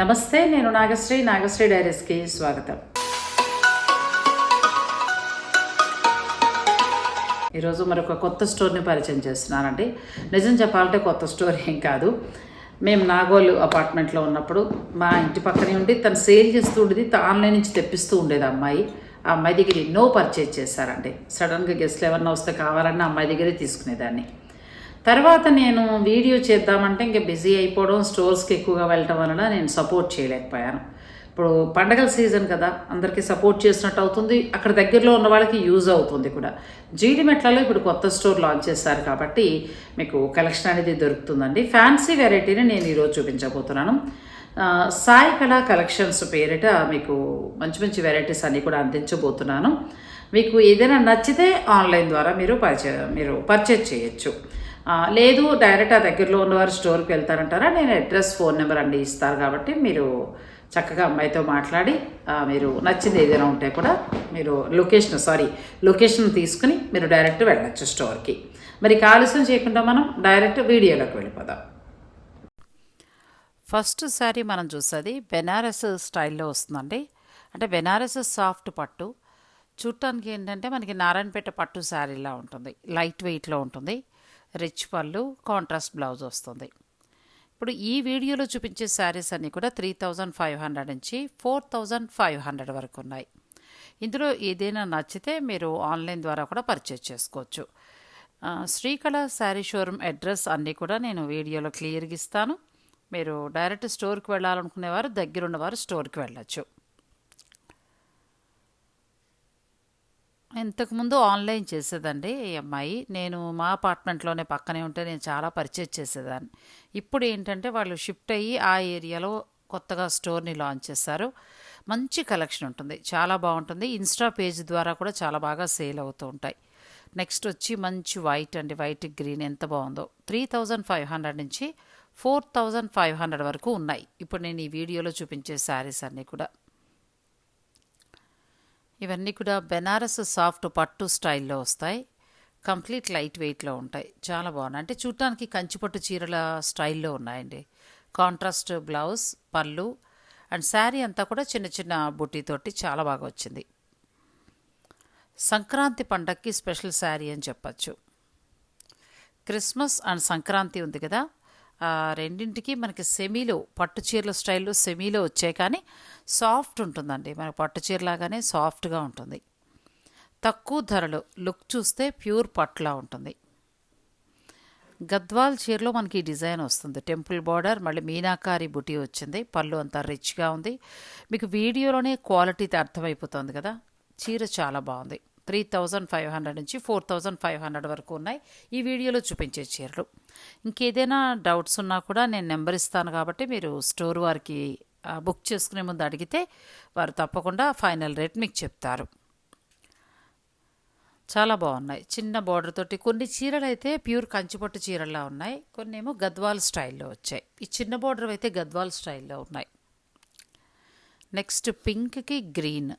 నమస్తే నేను నాగశ్రీ. నాగశ్రీ డైరీస్కి స్వాగతం. ఈరోజు మరొక కొత్త స్టోర్ని పరిచయం చేస్తున్నానండి. నిజం చెప్పాలంటే కొత్త స్టోర్ ఏం కాదు. మేము నాగోలు అపార్ట్మెంట్లో ఉన్నప్పుడు మా ఇంటి పక్కనే ఉండి తను సేల్ చేస్తూ ఉండేది తా- ఆన్లైన్ నుంచి తెప్పిస్తూ ఉండేది అమ్మాయి. ఆ అమ్మాయి దగ్గర ఎన్నో పర్చేజ్ చేశారండి. సడన్గా గెస్ట్లు ఎవరన్నా వస్తే కావాలన్నా అమ్మాయి దగ్గరే తీసుకునేదాన్ని. తర్వాత నేను వీడియో చేద్దామంటే ఇంకా బిజీ అయిపోవడం స్టోర్స్కి ఎక్కువగా వెళ్ళటం వలన నేను సపోర్ట్ చేయలేకపోయాను. ఇప్పుడు పండగల సీజన్ కదా అందరికీ సపోర్ట్ చేసినట్టు అవుతుంది. అక్కడ దగ్గరలో ఉన్న వాళ్ళకి యూజ్ అవుతుంది కూడా. జీడిమెట్లలో ఇప్పుడు కొత్త స్టోర్ లాంచ్ చేస్తారు కాబట్టి మీకు కలెక్షన్ అనేది దొరుకుతుందండి. ఫ్యాన్సీ వెరైటీని నేను ఈరోజు చూపించబోతున్నాను. సాయి కళా కలెక్షన్స్ పేరిట మీకు మంచి మంచి వెరైటీస్ అన్నీ కూడా అందించబోతున్నాను. మీకు ఏదైనా నచ్చితే ఆన్లైన్ ద్వారా మీరు పర్చే మీరు పర్చేజ్ చేయొచ్చు. లేదు డైరెక్ట్ ఆ దగ్గరలో ఉన్నవారు స్టోర్కి వెళ్తారంటారా? నేను అడ్రస్ ఫోన్ నెంబర్ అండి ఇస్తారు కాబట్టి మీరు చక్కగా అమ్మాయితో మాట్లాడి మీరు నచ్చింది ఏదైనా ఉంటే కూడా మీరు లొకేషన్ సారీ లొకేషన్ తీసుకుని మీరు డైరెక్ట్ వెళ్ళొచ్చు స్టోర్కి. మరి కాలుష్యం ఆలస్యం చేయకుండా మనం డైరెక్ట్ వీడియోలోకి వెళ్ళిపోదాం. ఫస్ట్ శారీ మనం చూసేది బెనారస్ స్టైల్లో వస్తుందండి. అంటే బెనారస్ సాఫ్ట్ పట్టు. చూడటానికి ఏంటంటే మనకి నారాయణపేట పట్టు శారీలా ఉంటుంది. లైట్ వెయిట్లో ఉంటుంది. రిచ్ పళ్ళు కాంట్రాస్ట్ బ్లౌజ్ వస్తుంది. ఇప్పుడు ఈ వీడియోలో చూపించే శారీస్ అన్నీ కూడా త్రీ థౌజండ్ ఫైవ్ హండ్రెడ్ నుంచి ఫోర్ థౌజండ్ ఫైవ్ హండ్రెడ్ వరకు ఉన్నాయి. ఇందులో ఏదైనా నచ్చితే మీరు ఆన్లైన్ ద్వారా కూడా పర్చేజ్ చేసుకోవచ్చు. శ్రీకళ శారీ షోరూమ్ అడ్రస్ అన్నీ కూడా నేను వీడియోలో క్లియర్గా ఇస్తాను. మీరు డైరెక్ట్ స్టోర్కి వెళ్ళాలనుకునేవారు దగ్గరున్నవారు స్టోర్కి వెళ్ళచ్చు. ఇంతకుముందు ఆన్లైన్ చేసేదండి ఈ అమ్మాయి. నేను మా అపార్ట్మెంట్లోనే పక్కనే ఉంటే నేను చాలా పర్చేజ్ చేసేదాన్ని. ఇప్పుడు ఏంటంటే వాళ్ళు షిఫ్ట్ అయ్యి ఆ ఏరియాలో కొత్తగా స్టోర్ని లాంచ్ చేశారు. మంచి కలెక్షన్ ఉంటుంది. చాలా బాగుంటుంది. ఇన్స్టా పేజ్ ద్వారా కూడా చాలా బాగా సేల్ అవుతూ ఉంటాయి. నెక్స్ట్ వచ్చి మంచి వైట్ అండి. వైట్ గ్రీన్ ఎంత బాగుందో. త్రీ థౌజండ్ ఫైవ్ హండ్రెడ్ నుంచి ఫోర్ థౌజండ్ ఫైవ్ హండ్రెడ్ వరకు ఉన్నాయి. ఇప్పుడు నేను ఈ వీడియోలో చూపించే శారీస్ అన్నీ కూడా. ఇవన్నీ కూడా బెనారస్ సాఫ్ట్ పట్టు స్టైల్లో వస్తాయి. కంప్లీట్ లైట్ వెయిట్లో ఉంటాయి. చాలా బాగున్నాయి. అంటే చూడటానికి కంచిపట్టు చీరల స్టైల్లో ఉన్నాయండి. కాంట్రాస్ట్ బ్లౌజ్ పళ్ళు అండ్ శారీ అంతా కూడా చిన్న చిన్న బుట్టితోటి చాలా బాగా వచ్చింది. సంక్రాంతి పండక్కి స్పెషల్ శారీ అని చెప్పచ్చు. క్రిస్మస్ అండ్ సంక్రాంతి ఉంది కదా? రెండింటికి మనకి సెమీలో పట్టు చీరల స్టైల్లో సెమీలో వచ్చాయి కానీ సాఫ్ట్ ఉంటుందండి. మనకు పట్టు చీరలాగానే సాఫ్ట్గా ఉంటుంది. తక్కువ ధరలో లుక్ చూస్తే ప్యూర్ పట్టులా ఉంటుంది. గద్వాల్ చీరలో మనకి ఈ డిజైన్ వస్తుంది. టెంపుల్ బార్డర్ మళ్ళీ మీనాకారి బుటీ వచ్చింది. పళ్ళు అంతా రిచ్గా ఉంది. మీకు వీడియోలోనే క్వాలిటీ అర్థమైపోతుంది కదా. చీర చాలా బాగుంది. త్రీ థౌజండ్ ఫైవ్ హండ్రెడ్ నుంచి ఫోర్ థౌజండ్ ఫైవ్ హండ్రెడ్ వరకు ఉన్నాయి. ఈ వీడియోలో చూపించే చీరలు. ఇంకేదైనా డౌట్స్ ఉన్నా కూడా నేను నెంబర్ ఇస్తాను కాబట్టి మీరు స్టోర్ వారికి బుక్ చేసుకునే ముందు అడిగితే వారు తప్పకుండా ఫైనల్ రేట్ మీకు చెప్తారు. చాలా బాగున్నాయి. చిన్న బార్డర్ తోటి కొన్ని చీరలు అయితే ప్యూర్ కంచిపట్టు చీరల్లా ఉన్నాయి. కొన్ని ఏమో గద్వాల్ స్టైల్లో వచ్చాయి. ఈ చిన్న బార్డర్ అయితే గద్వాల్ స్టైల్లో ఉన్నాయి. నెక్స్ట్ పింక్కి గ్రీన్.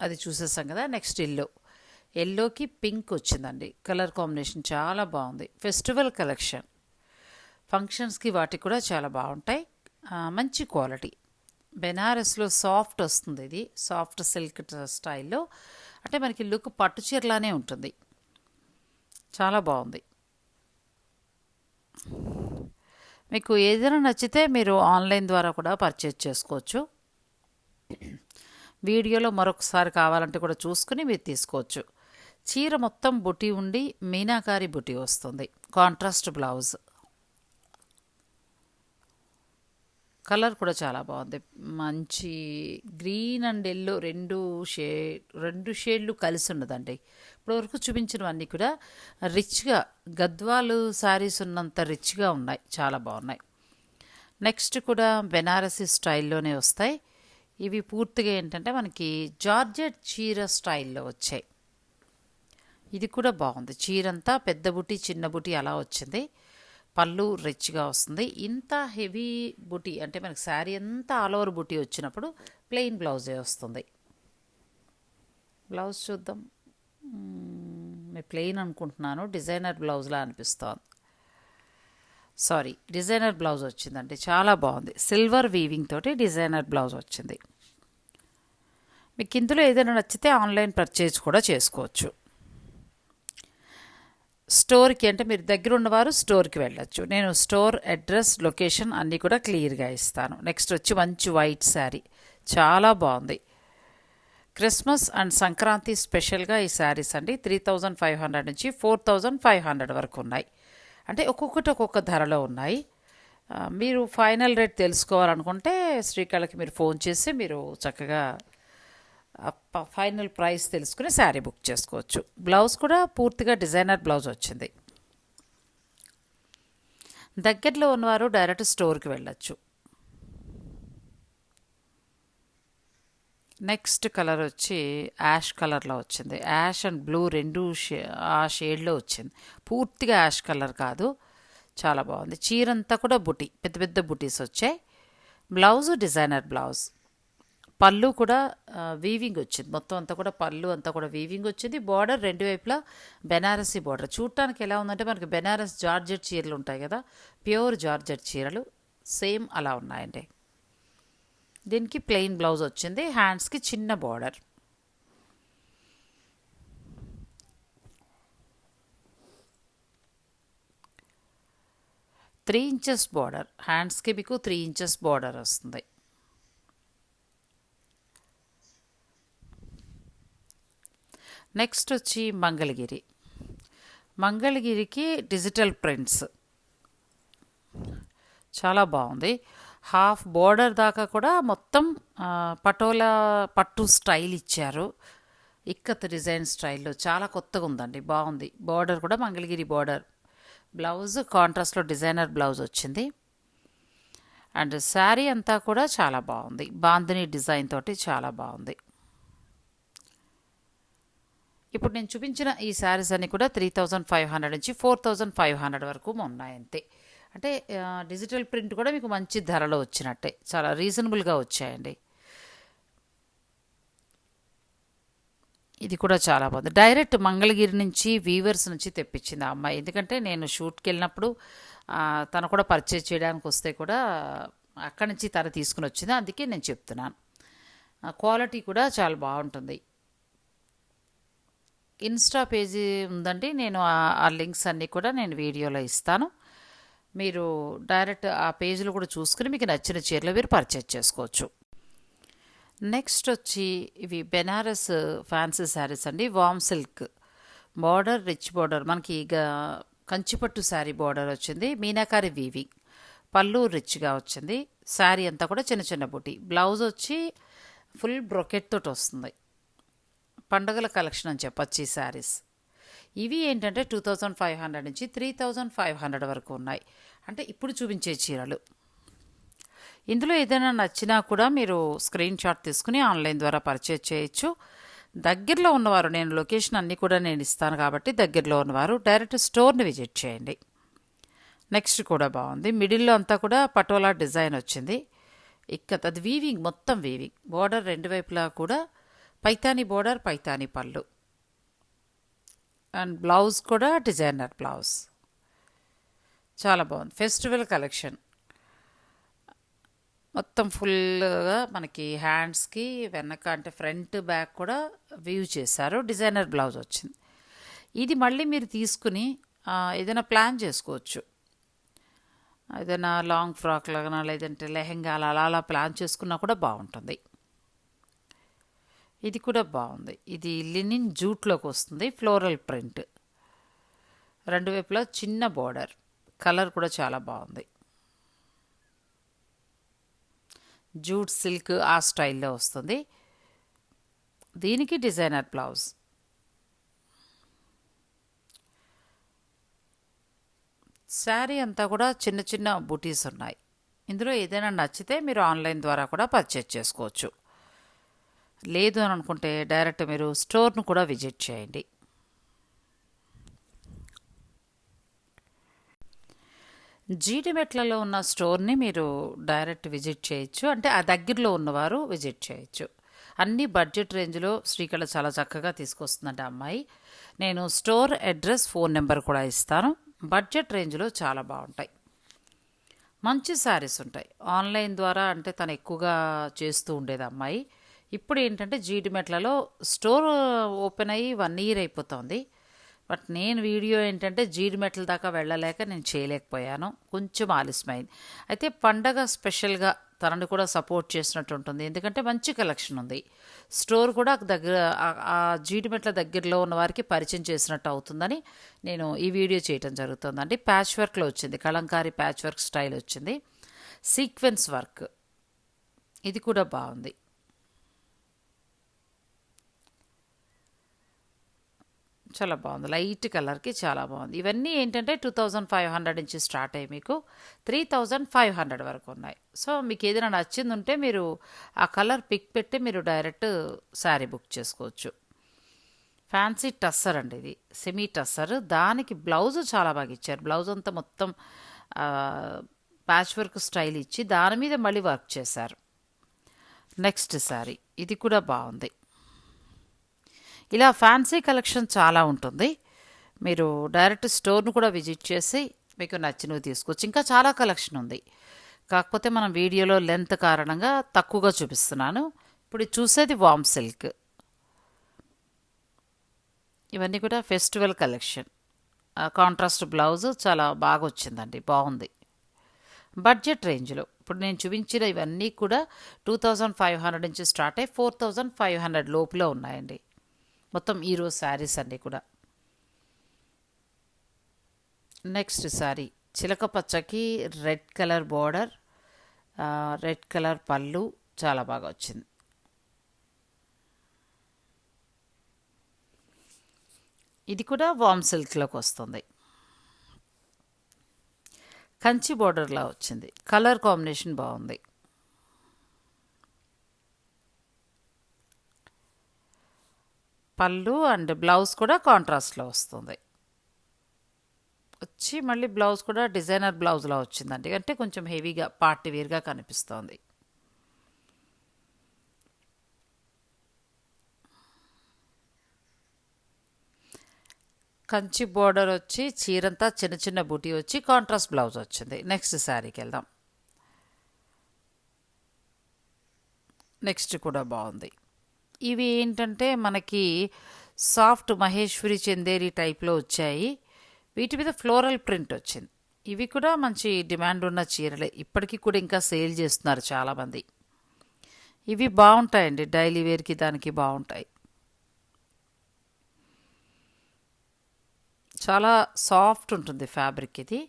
అది చూసేసాం కదా నెక్స్ట్ ఎల్లో. ఎల్లోకి పింక్ వచ్చిందండి. కలర్ కాంబినేషన్ చాలా బాగుంది. Festival collection. ఫంక్షన్స్కి వాటికి కూడా చాలా బాగుంటాయి. మంచి క్వాలిటీ. బెనారస్లో సాఫ్ట్ వస్తుంది ఇది. సాఫ్ట్ సిల్క్ స్టైల్లో. అంటే మనకి లుక్ పట్టు చీరలానే ఉంటుంది. చాలా బాగుంది. మీకు ఏదైనా నచ్చితే మీరు ఆన్లైన్ ద్వారా కూడా పర్చేజ్ చేసుకోవచ్చు. వీడియోలో మరొకసారి కావాలంటే కూడా చూసుకుని మీరు తీసుకోవచ్చు. చీర మొత్తం బుటీ ఉండి మీనాకారి బుటీ వస్తుంది. Contrast blouse. కలర్ కూడా చాలా బాగుంది. మంచి గ్రీన్ అండ్ ఎల్లో రెండు షే రెండు షేడ్లు కలిసి ఉన్నదండి. ఇప్పటివరకు చూపించినవన్నీ కూడా రిచ్గా గద్వాలు శారీస్ ఉన్నంత రిచ్గా ఉన్నాయి. చాలా బాగున్నాయి. నెక్స్ట్ కూడా బెనారసీ స్టైల్లోనే వస్తాయి. ఇవి పూర్తిగా ఏంటంటే మనకి జార్జెట్ చీర స్టైల్లో వచ్చాయి. ఇది కూడా బాగుంది. చీరంతా పెద్ద బుటి చిన్న బుటి అలా వచ్చింది. పళ్ళు రిచ్గా వస్తుంది. ఇంత హెవీ బుటీ అంటే మనకి శారీ అంతా ఆల్ ఓవర్ బుటీ వచ్చినప్పుడు ప్లెయిన్ బ్లౌజే వస్తుంది. బ్లౌజ్ చూద్దాం. ప్లెయిన్ అనుకుంటున్నాను. డిజైనర్ బ్లౌజ్లా అనిపిస్తోంది. సారీ డిజైనర్ బ్లౌజ్ వచ్చిందండి. చాలా బాగుంది. సిల్వర్ వీవింగ్ తోటి డిజైనర్ బ్లౌజ్ వచ్చింది. మీకు ఇందులో ఏదైనా నచ్చితే ఆన్లైన్ పర్చేజ్ కూడా చేసుకోవచ్చు. స్టోర్కి అంటే మీరు దగ్గర ఉన్నవారు స్టోర్కి వెళ్ళొచ్చు. నేను స్టోర్ అడ్రస్ లొకేషన్ అన్నీ కూడా క్లియర్గా ఇస్తాను. నెక్స్ట్ వచ్చి మంచి వైట్ శారీ చాలా బాగుంది. క్రిస్మస్ అండ్ సంక్రాంతి స్పెషల్గా ఈ శారీస్ అండి. త్రీ థౌజండ్ ఫైవ్ హండ్రెడ్ నుంచి ఫోర్ థౌజండ్ ఫైవ్ హండ్రెడ్ వరకు ఉన్నాయి. అంటే ఒక్కొక్కటి ఒక్కొక్క ధరలో ఉన్నాయి. మీరు ఫైనల్ రేట్ తెలుసుకోవాలనుకుంటే శ్రీకాళకి మీరు ఫోన్ చేసి మీరు చక్కగా ఫైనల్ ప్రైస్ తెలుసుకుని శారీ బుక్ చేసుకోవచ్చు. బ్లౌజ్ కూడా పూర్తిగా డిజైనర్ బ్లౌజ్ వచ్చింది. దగ్గరలో ఉన్నవారు డైరెక్ట్ స్టోర్కి వెళ్ళొచ్చు. నెక్స్ట్ కలర్ వచ్చి యాష్ కలర్లో వచ్చింది. యాష్ అండ్ బ్లూ రెండు షే ఆ షేడ్లో వచ్చింది. పూర్తిగా యాష్ కలర్ కాదు. చాలా బాగుంది. చీర అంతా కూడా బుటీ పెద్ద పెద్ద బుటీస్ వచ్చాయి. Blouse designer blouse. పళ్ళు కూడా వీవింగ్ వచ్చింది. మొత్తం అంతా కూడా పళ్ళు అంతా కూడా వీవింగ్ వచ్చింది. బార్డర్ రెండు వైపులా బెనారసీ బార్డర్. చూడటానికి ఎలా ఉందంటే మనకి బెనారస్ జార్జెట్ చీరలు ఉంటాయి కదా ప్యూర్ జార్జెట్ చీరలు. సేమ్ అలా ఉన్నాయండి. దీనికి ప్లెయిన్ బ్లౌజ్ వచ్చింది. హ్యాండ్స్కి చిన్న బార్డర్ త్రీ ఇంచెస్ బార్డర్ హ్యాండ్స్కి మీకు త్రీ ఇంచెస్ బార్డర్ వస్తుంది. నెక్స్ట్ వచ్చి మంగళగిరి. మంగళగిరికి డిజిటల్ ప్రింట్స్ చాలా బాగుంది. హాఫ్ బోర్డర్ దాకా కూడా మొత్తం పటోలా పట్టు స్టైల్ ఇచ్చారు. ఇక్కత్ డిజైన్ స్టైల్లో చాలా కొత్తగా ఉందండి బాగుంది. బార్డర్ కూడా మంగళగిరి బార్డర్. బ్లౌజ్ కాంట్రాస్ట్లో డిజైనర్ బ్లౌజ్ వచ్చింది. అండ్ శారీ అంతా కూడా చాలా బాగుంది. బాందిని డిజైన్ తోటి చాలా బాగుంది. ఇప్పుడు నేను చూపించిన ఈ శారీస్ అన్ని కూడా త్రీ థౌజండ్ ఫైవ్ హండ్రెడ్ నుంచి ఫోర్ థౌజండ్ ఫైవ్ హండ్రెడ్ వరకు ఉన్నాయంతే అంటే డిజిటల్ ప్రింట్ కూడా మీకు మంచి ధరలో వచ్చినట్టే. చాలా రీజనబుల్గా వచ్చాయండి. ఇది కూడా చాలా బాగుంది. డైరెక్ట్ మంగళగిరి నుంచి వీవర్స్ నుంచి తెప్పించింది ఆ అమ్మాయి. ఎందుకంటే నేను షూట్కి వెళ్ళినప్పుడు తను కూడా పర్చేజ్ చేయడానికి వస్తే కూడా అక్కడి నుంచి తను తీసుకుని వచ్చింది. అందుకే నేను చెప్తున్నాను. క్వాలిటీ కూడా చాలా బాగుంటుంది. ఇన్స్టా పేజీ ఉందండి. నేను ఆ లింక్స్ అన్నీ కూడా నేను వీడియోలో ఇస్తాను. మీరు డైరెక్ట్ ఆ పేజీలో కూడా చూసుకుని మీకు నచ్చిన చీరలు మీరు పర్చేజ్ చేసుకోవచ్చు. నెక్స్ట్ వచ్చి ఇవి బెనారస్ ఫ్యాన్సీ శారీస్ అండి. వామ్ సిల్క్ బార్డర్ రిచ్ బార్డర్ మనకి ఇక కంచిపట్టు శారీ బార్డర్ వచ్చింది. మీనాకారి వీవింగ్ పళ్ళు రిచ్గా వచ్చింది. శారీ అంతా కూడా చిన్న చిన్న బుటి. బ్లౌజ్ వచ్చి ఫుల్ బ్రొకెట్ తోటి వస్తుంది. పండగల కలెక్షన్ అని చెప్పచ్చు ఈ శారీస్ ఇవి ఏంటంటే టూ థౌజండ్ ఫైవ్ హండ్రెడ్ నుంచి త్రీ థౌజండ్ ఫైవ్ హండ్రెడ్ వరకు ఉన్నాయి. అంటే ఇప్పుడు చూపించే చీరలు. ఇందులో ఏదైనా నచ్చినా కూడా మీరు స్క్రీన్ షాట్ తీసుకుని ఆన్లైన్ ద్వారా పర్చేజ్ చేయొచ్చు. దగ్గరలో ఉన్నవారు నేను లొకేషన్ అన్నీ కూడా నేను ఇస్తాను కాబట్టి దగ్గరలో ఉన్నవారు డైరెక్ట్ స్టోర్ని విజిట్ చేయండి. నెక్స్ట్ కూడా బాగుంది. మిడిల్లో అంతా కూడా పటోలా డిజైన్ వచ్చింది. ఇక్కడ అది వీవింగ్ మొత్తం వీవింగ్ బోర్డర్ రెండు వైపులా కూడా పైతాని బోర్డర్ పైతాని పళ్ళు. అండ్ బ్లౌజ్ కూడా డిజైనర్ బ్లౌజ్. చాలా బాగుంది. Festival collection. మొత్తం ఫుల్గా మనకి హ్యాండ్స్కి వెనక అంటే ఫ్రంట్ బ్యాక్ కూడా వ్యూ చేశారు. డిజైనర్ బ్లౌజ్ వచ్చింది. ఇది మళ్ళీ మీరు తీసుకుని ఏదైనా ప్లాన్ చేసుకోవచ్చు. ఏదైనా లాంగ్ ఫ్రాక్ లాగా లేదంటే లెహెంగా అలా అలా అలా ప్లాన్ చేసుకున్నా కూడా బాగుంటుంది. ఇది కూడా బాగుంది. ఇది లినిన్ జూట్లోకి వస్తుంది ఫ్లోరల్ ప్రింట్. రెండు వైపులా చిన్న బార్డర్. కలర్ కూడా చాలా బాగుంది. జూట్ సిల్క్ ఆ స్టైల్లో వస్తుంది. దీనికి డిజైనర్ బ్లౌజ్. శారీ అంతా కూడా చిన్న చిన్న బుటీస్ ఉన్నాయి. ఇందులో ఏదైనా నచ్చితే మీరు ఆన్లైన్ ద్వారా కూడా పర్చేజ్ చేసుకోవచ్చు. లేదు అని అనుకుంటే డైరెక్ట్ మీరు స్టోర్ను కూడా విజిట్ చేయండి. జీడిమెట్లలో ఉన్న స్టోర్ని మీరు డైరెక్ట్ విజిట్ చేయొచ్చు. అంటే ఆ దగ్గరలో ఉన్నవారు విజిట్ చేయొచ్చు. అన్ని బడ్జెట్ రేంజ్లో శ్రీకళ చాలా చక్కగా తీసుకొస్తుందంట అమ్మాయి. నేను స్టోర్ అడ్రస్ ఫోన్ నెంబర్ కూడా ఇస్తాను. బడ్జెట్ రేంజ్లో చాలా బాగుంటాయి. మంచి శారీస్ ఉంటాయి. ఆన్లైన్ ద్వారా అంటే తను ఎక్కువగా చేస్తూ ఉండేది అమ్మాయి. ఇప్పుడు ఏంటంటే జీడిమెట్లలో స్టోర్ ఓపెన్ అయ్యి వన్ ఇయర్ అయిపోతుంది. బట్ నేను వీడియో ఏంటంటే జీడిమెట్ల దాకా వెళ్ళలేక నేను చేయలేకపోయాను. కొంచెం ఆలస్యమైంది. అయితే పండగ స్పెషల్గా తనని కూడా సపోర్ట్ చేసినట్టు ఉంటుంది. ఎందుకంటే మంచి కలెక్షన్ ఉంది. స్టోర్ కూడా దగ్గర ఆ- జీడిమెట్ల దగ్గరలో ఉన్న వారికి పరిచయం చేసినట్టు అవుతుందని నేను ఈ వీడియో చేయటం జరుగుతుందండి. ప్యాచ్ వర్క్లో వచ్చింది. కలంకారీ ప్యాచ్ వర్క్ స్టైల్ వచ్చింది. Sequence work. ఇది కూడా బాగుంది. చాలా బాగుంది. లైట్ కలర్కి చాలా బాగుంది. ఇవన్నీ ఏంటంటే టూ థౌజండ్ ఫైవ్ హండ్రెడ్ నుంచి స్టార్ట్ అయ్యి మీకు. త్రీ థౌజండ్ ఫైవ్ హండ్రెడ్ వరకు ఉన్నాయి. సో మీకు ఏదైనా నచ్చింది ఉంటే మీరు ఆ కలర్ పిక్ పెట్టి మీరు డైరెక్ట్ శారీ బుక్ చేసుకోవచ్చు. ఫ్యాన్సీ టస్సర్ అండి ఇది. సెమీ టస్సర్. దానికి బ్లౌజ్ చాలా బాగా ఇచ్చారు. బ్లౌజ్ అంతా మొత్తం ప్యాచ్ వర్క్ స్టైల్ ఇచ్చి దాని మీద మళ్ళీ వర్క్ చేశారు. Next sari. ఇది కూడా బాగుంది. ఇలా ఫ్యాన్సీ కలెక్షన్ చాలా ఉంటుంది. మీరు డైరెక్ట్ స్టోర్ను కూడా విజిట్ చేసి మీకు నచ్చినవి తీసుకోవచ్చు ఇంకా చాలా కలెక్షన్ ఉంది. కాకపోతే మనం వీడియోలో లెంత్ కారణంగా తక్కువగా చూపిస్తున్నాను. ఇప్పుడు చూసేది వామ్ సిల్క్. ఇవన్నీ కూడా ఫెస్టివల్ కలెక్షన్. కాంట్రాస్ట్ బ్లౌజ్ చాలా బాగా వచ్చిందండి బాగుంది. బడ్జెట్ రేంజ్లో. ఇప్పుడు నేను చూపించిన ఇవన్నీ కూడా టూ థౌజండ్ ఫైవ్ హండ్రెడ్ నుంచి స్టార్ట్ అయ్యి ఫోర్ థౌజండ్ ఫైవ్ హండ్రెడ్ లోపల ఉన్నాయండి. మొత్తం ఈరోజు శారీస్ అన్నీ కూడా. నెక్స్ట్ శారీ చిలక పచ్చకి red colour border red colour పళ్ళు చాలా బాగా వచ్చింది. ఇది కూడా వామ్ సిల్క్లోకి వస్తుంది. కంచి బార్డర్లా వచ్చింది. కలర్ కాంబినేషన్ బాగుంది. పళ్ళు అండ్ బ్లౌజ్ కూడా కాంట్రాస్ట్లో వస్తుంది. వచ్చి మళ్ళీ బ్లౌజ్ కూడా డిజైనర్ బ్లౌజ్లా వచ్చిందండి. అంటే కొంచెం హెవీగా పార్టీ వేర్గా కనిపిస్తోంది. కంచి బోర్డర్ వచ్చి చీరంతా చిన్న చిన్న బూటీ వచ్చి కాంట్రాస్ట్ బ్లౌజ్ వచ్చింది. నెక్స్ట్ శారీకి వెళ్దాం నెక్స్ట్ కూడా బాగుంది. ఇవి ఏంటంటే మనకి సాఫ్ట్ మహేశ్వరి చందేరి టైప్లో వచ్చాయి. వీటి మీద ఫ్లోరల్ ప్రింట్ వచ్చింది. ఇవి కూడా మంచి డిమాండ్ ఉన్న చీరలే. ఇప్పటికీ కూడా ఇంకా సేల్ చేస్తున్నారు చాలామంది. ఇవి బాగుంటాయండి. డైలీ వేర్కి దానికి బాగుంటాయి. చాలా సాఫ్ట్ ఉంటుంది ఫ్యాబ్రిక్ ఇది.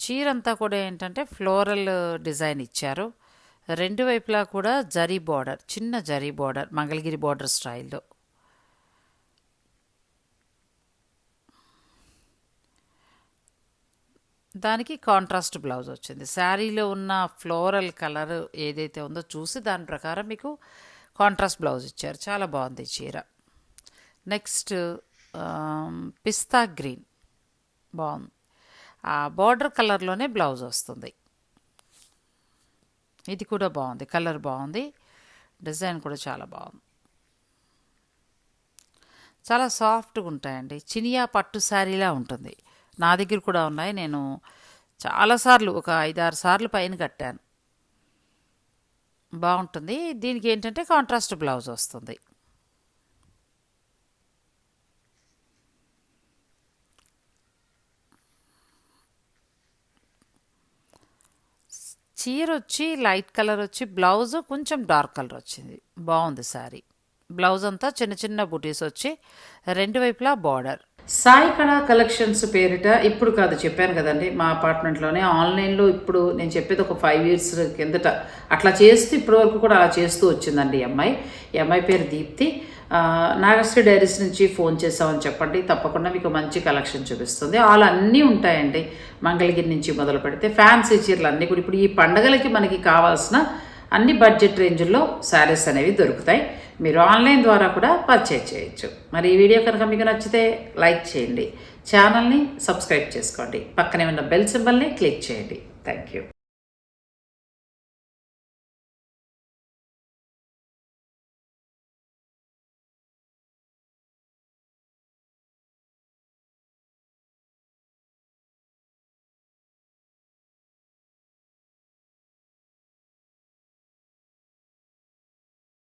చీర అంతా కూడా ఏంటంటే ఫ్లోరల్ డిజైన్ ఇచ్చారు. రెండు వైపులా కూడా జరీ బార్డర్ చిన్న జరీ బార్డర్ మంగళగిరి బార్డర్ స్టైల్లో. దానికి కాంట్రాస్ట్ బ్లౌజ్ వచ్చింది. శారీలో ఉన్న ఫ్లోరల్ కలర్ ఏదైతే ఉందో చూసి దాని ప్రకారం మీకు కాంట్రాస్ట్ బ్లౌజ్ ఇచ్చారు. చాలా బాగుంది చీర. Next pista green. బాగుంది. ఆ బార్డర్ కలర్లోనే బ్లౌజ్ వస్తుంది. ఇది కూడా బాగుంది. కలర్ బాగుంది. డిజైన్ కూడా చాలా బాగుంది. చాలా సాఫ్ట్గా ఉంటాయండి. చినియా పట్టు శారీలా ఉంటుంది. నా దగ్గర కూడా ఉన్నాయి. నేను చాలాసార్లు ఒక ఐదారు సార్లు పైన కట్టాను. బాగుంటుంది. దీనికి ఏంటంటే కాంట్రాస్ట్ బ్లౌజ్ వస్తుంది. చీర వచ్చి లైట్ కలర్ వచ్చి బ్లౌజ్ కొంచెం డార్క్ కలర్ వచ్చింది బాగుంది శారీ బ్లౌజ్ అంతా చిన్న చిన్న బుటీస్ వచ్చి రెండు వైపులా బార్డర్. సాయి కళా కలెక్షన్స్ పేరిట ఇప్పుడు కాదు చెప్పాను కదండి మా అపార్ట్మెంట్లోనే ఆన్లైన్లో ఇప్పుడు నేను చెప్పేది ఒక ఫైవ్ ఇయర్స్ కిందట అట్లా చేస్తూ ఇప్పటి వరకు కూడా అలా చేస్తూ వచ్చిందండి ఈ అమ్మాయి. ఈ అమ్మాయి పేరు దీప్తి. నాగశ్రీ డైరీస్ నుంచి ఫోన్ చేసామని చెప్పండి. తప్పకుండా మీకు మంచి కలెక్షన్ చూపిస్తుంది. ఆల్ అన్నీ ఉంటాయండి. మంగళగిరి నుంచి మొదలు పెడితే ఫ్యాన్సీ చీరలు అన్నీ కూడా. ఇప్పుడు ఈ పండగలకి మనకి కావాల్సిన అన్ని బడ్జెట్ రేంజ్లో శారీస్ అనేవి దొరుకుతాయి. మీరు ఆన్లైన్ ద్వారా కూడా పర్చేజ్ చేయొచ్చు. మరి ఈ వీడియో కనుక మీకు నచ్చితే లైక్ చేయండి. ఛానల్ని సబ్స్క్రైబ్ చేసుకోండి. పక్కనే ఉన్న బెల్ సింబల్ని క్లిక్ చేయండి. Thank you